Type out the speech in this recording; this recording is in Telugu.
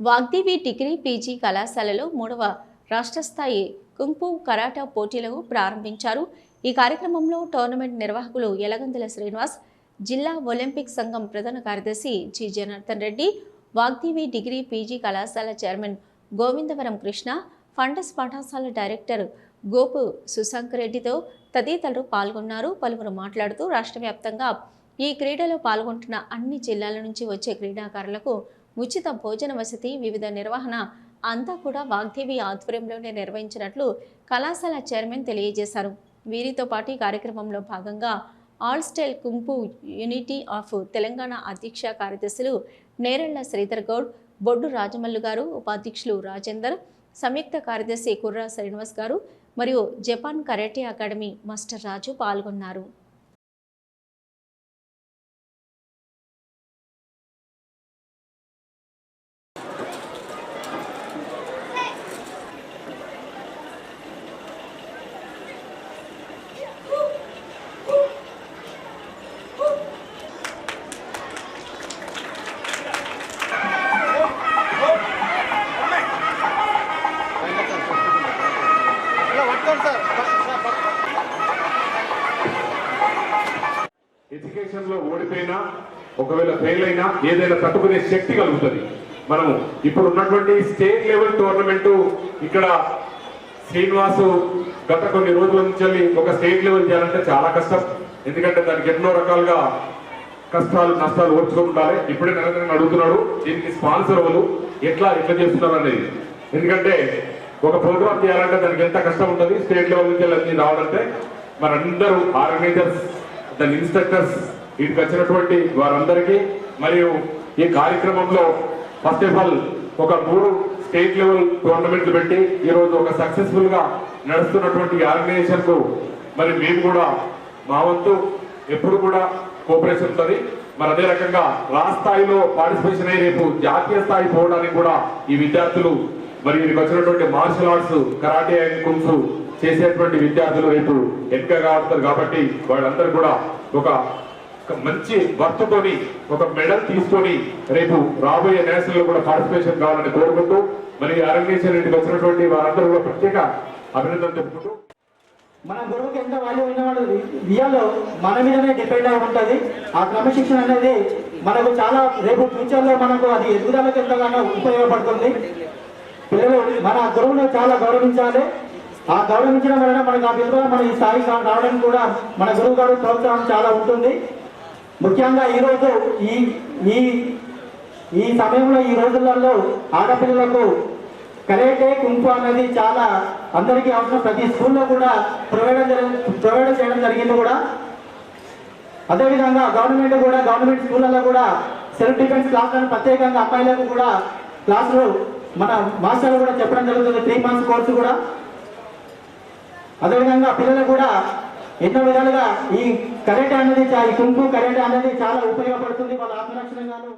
వాగ్దేవి డిగ్రీ పీజీ కళాశాలలో మూడవ రాష్ట్ర స్థాయి కుంపు కరాటా పోటీలను ప్రారంభించారు. ఈ కార్యక్రమంలో టోర్నమెంట్ నిర్వాహకులు యలగందుల శ్రీనివాస్ జిల్లా ఒలింపిక్ సంఘం ప్రధాన కార్యదర్శి G Janardhan Reddy Vagdevi degree PG కళాశాల చైర్మన్ గోవిందవరం కృష్ణ ఫండస్ పాఠశాల డైరెక్టర్ గోపు సుశంక్ రెడ్డితో తదితరులు పాల్గొన్నారు. పలువురు మాట్లాడుతూ రాష్ట్ర వ్యాప్తంగా ఈ క్రీడలో పాల్గొంటున్న అన్ని జిల్లాల నుంచి వచ్చే క్రీడాకారులకు ఉచిత భోజన వసతి వివిధ నిర్వహణ అంతా కూడా వాగ్దేవి ఆధ్వర్యంలోనే నిర్వహించినట్లు కళాశాల చైర్మన్ తెలియజేశారు. వీరితో పాటు ఈ కార్యక్రమంలో భాగంగా all style kung fu unity of Telangana అధ్యక్ష కార్యదర్శులు నేరళ్ళ శ్రీధర్ గౌడ్ బొడ్డు రాజమల్లు గారు ఉపాధ్యక్షులు రాజేందర్ సంయుక్త కార్యదర్శి కుర్రా శ్రీనివాస్ గారు మరియు Japan karate academy master Raju పాల్గొన్నారు. ఎడ్యుకేషన్లో ఓడిపోయినా ఒకవేళ ఫెయిల్ అయినా ఏదైనా తట్టుకునే శక్తి కలుగుతుంది. మనము ఇప్పుడు ఉన్నటువంటి స్టేట్ లెవెల్ టోర్నమెంట్ ఇక్కడ శ్రీనివాసు గత కొన్ని రోజుల నుంచి వెళ్ళి ఒక స్టేట్ లెవెల్ చేయాలంటే చాలా కష్టం. ఎందుకంటే దానికి ఎన్నో రకాలుగా కష్టాలు నష్టాలు ఓర్చుకుంటారు ఇప్పుడే నరేంద్ర అడుగుతున్నాడు దీనికి స్పాన్సర్ అవ్వదు ఎట్లా ఎట్లా చేస్తున్నారు అనేది. ఎందుకంటే ఒక ప్రోగ్రామ్ చేయాలంటే దానికి ఎంత కష్టం ఉంటుంది? స్టేట్ లెవెల్ నుంచి అన్ని రావాలంటే మనందరూ ఆర్గనైజర్స్ దాని ఇన్స్ట్రక్టర్స్ వీటికి వచ్చినటువంటి వారందరికీ మరియు ఈ కార్యక్రమంలో ఫస్ట్ ఆఫ్ ఆల్ ఒక మూడు స్టేట్ లెవెల్ టోర్నమెంట్లు పెట్టి ఈ రోజు ఒక సక్సెస్ఫుల్గా నడుస్తున్నటువంటి ఆర్గనైజేషన్కు మరి మేము కూడా మా వంతు ఎప్పుడు కూడా కోఆపరేషన్ ఉంటుంది. మరి అదే రకంగా రాష్ట్ర స్థాయిలో పార్టిసిపేషన్ అయ్యి రేపు జాతీయ స్థాయి పోవడానికి కూడా ఈ విద్యార్థులు మరి వీరికి వచ్చినటువంటి martial arts karate and kung fu చేసేటువంటి విద్యార్థులు రేపు ఎంపికగా అవుతారు కాబట్టి వాళ్ళందరూ కూడా ఒక మంచి వర్తతోని ఒక మెడల్ తీసుకొని రేపు రాబోయే నేషనల్ కూడా పార్టిసిపేషన్ కావాలని కోరుకుంటూ మరి అరంగేశ్వర రెడ్డికి వచ్చినటువంటి వారందరూ కూడా ప్రత్యేక అభినందన తెలుపుకుంటూ. మన గురువుకి ఎంత వాల్యూ ఉన్నవాడు రియాలో మన మీదనే డిపెండ్ అయి ఉంటుంది. ఆ క్రమశిక్షణ అనేది మనకు చాలా రేపు ఫ్యూచర్లో మనకు అది ఎదుగుదలకు ఎంతగానో ఉపయోగపడుతుంది. పిల్లలు మన గురువును చాలా గౌరవించాలి. ఆ గౌరవించడం వలన మనకు ఆ విలువ మన ఈ స్థాయి రావడానికి కూడా మన గురువు గారు ప్రోత్సాహం చాలా ఉంటుంది. ముఖ్యంగా ఈరోజు ఈ ఈ ఈ సమయంలో ఈ రోజులలో ఆడపిల్లలకు కరేటే కుంపు అనేది చాలా అందరికీ అవసరం. ప్రతి స్కూల్లో కూడా ప్రొవైడ్ ప్రొవైడ్ చేయడం జరిగింది కూడా. అదేవిధంగా గవర్నమెంట్ కూడా గవర్నమెంట్ స్కూళ్ళలో కూడా సెల్ఫ్ డిఫెన్స్ క్లాసులను ప్రత్యేకంగా అమ్మాయిలకు కూడా క్లాసులు మన మాస్టర్లు కూడా చెప్పడం జరుగుతుంది త్రీ మంత్స్ కోర్సు కూడా. అదేవిధంగా పిల్లలు కూడా ఎన్నో విధాలుగా ఈ కరెంట్ అనేది ఈ కుంపు కరెంట్ అనేది చాలా ఉపయోగపడుతుంది వాళ్ళ ఆత్మరక్షణగాను.